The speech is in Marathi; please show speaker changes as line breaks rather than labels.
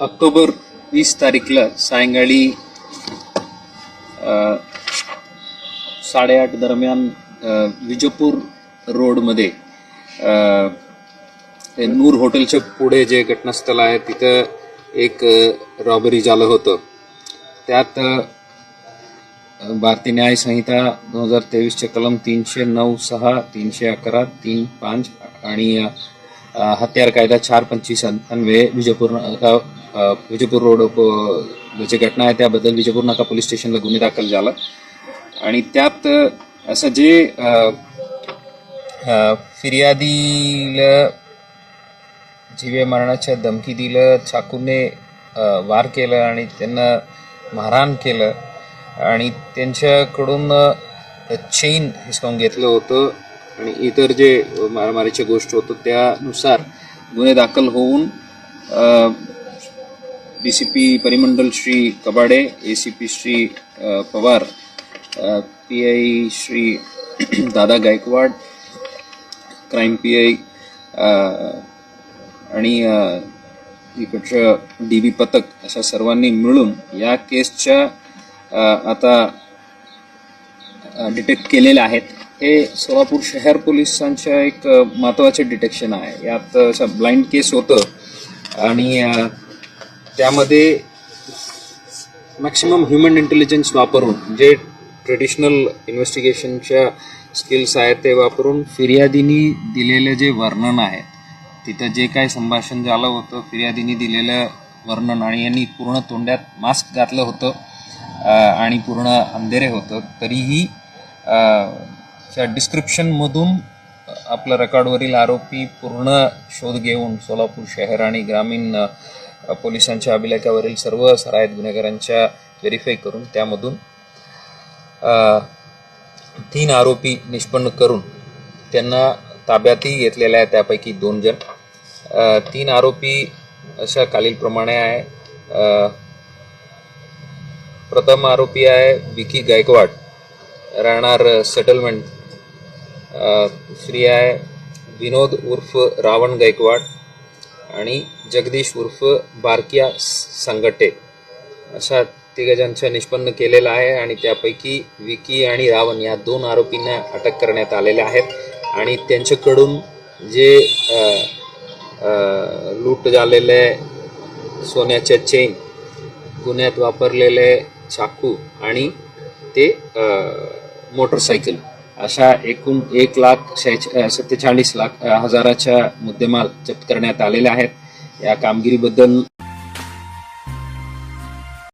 ऑक्टोबर वीस तारीखला सायंकाळी अ, साडेआठ दरम्यान विजयपूर रोडमध्ये अ, नूर हॉटेलच्या पुढे जे घटनास्थळ आहे तिथं एक रॉबरी झालं होतं. त्यात भारतीय न्याय संहिता दोन हजार तेवीसचे कलम तीनशे नऊ सहा तीनशे अकरा तीन पाच आणि हत्यार कायदा चार पंचवीस अन्वये विजयपूर विजयपूर रोड जे म्हणजे जी घटना आहे त्याबद्दल विजयपूर नाका पोलीस स्टेशनला गुन्हे दाखल झाला. आणि त्यात असं जे फिर्यादीला जीवे मरणाच्या धमकी दिलं चाकूने वार केलं आणि त्यांना मारहाण केलं आणि त्यांच्याकडून चेन हिसकावून घेतलं होतं आणि इतर जे मारामारीच्या गोष्ट होतं त्यानुसार गुन्हे दाखल होऊन डी सी पी परिमंडल Shri Kabade A C P Shri Pawar P I Shri Dada Gaikwad crime P I आणि इकडचं डी बी पथक अशा सर्वांनी मिळून या केसच्या uh, आता uh, डिटेक्ट केलेले आहेत. हे सोलापूर शहर पोलिसांच्या एक uh, महत्त्वाचे डिटेक्शन आहे. यात असं ब्लाइंड केस होतं. आणि त्यामध्ये मॅक्सिमम ह्युमन इंटेलिजन्स वापरून जे ट्रेडिशनल इन्व्हेस्टिगेशनच्या स्किल्स आहेत ते वापरून फिर्यादीनी दिलेलं जे वर्णन आहे तिथं जे काय संभाषण झालं होतं फिर्यादीनी दिलेलं वर्णन आणि यांनी पूर्ण तोंडात मास्क घातलं होतं आणि पूर्ण अंधेरे होतं तरीही त्या डिस्क्रिप्शनमधून आपलं रेकॉर्डवरील आरोपी पूर्ण शोध घेऊन सोलापूर शहर आणि ग्रामीण पोलिसांच्या अभिलेखावरील सर्व सरायत गुन्हेगारांच्या व्हेरीफाय करून त्यामधून तीन आरोपी निष्पन्न करून त्यांना ताब्यातही घेतलेले आहे त्यापैकी दोन जण. तीन आरोपी अशा खालीलप्रमाणे आहे. प्रथम आरोपी आहे विकी गायकवाड राहणार सेटलमेंट. श्री आहे विनोद उर्फ रावण गायकवाड आणि जगदीश उर्फ बारकिया संगटे. अशा तिघजणांचा निष्पन्न केलेला आहे आणि त्यापैकी विकी आणि रावण या दोन आरोपींना अटक करण्यात आलेल्या आहेत. आणि त्यांच्याकडून जे लूट झालेले सोन्याच्या चेन गुन्ह्यात वापरलेले चाकू आणि ते मोटरसायकल अशा एकूण एक लाख शेहेच- सत्तेचाळीस लाख हजाराच्या मुद्देमाल जप्त करण्यात आलेल्या आहेत. या कामगिरीबद्दल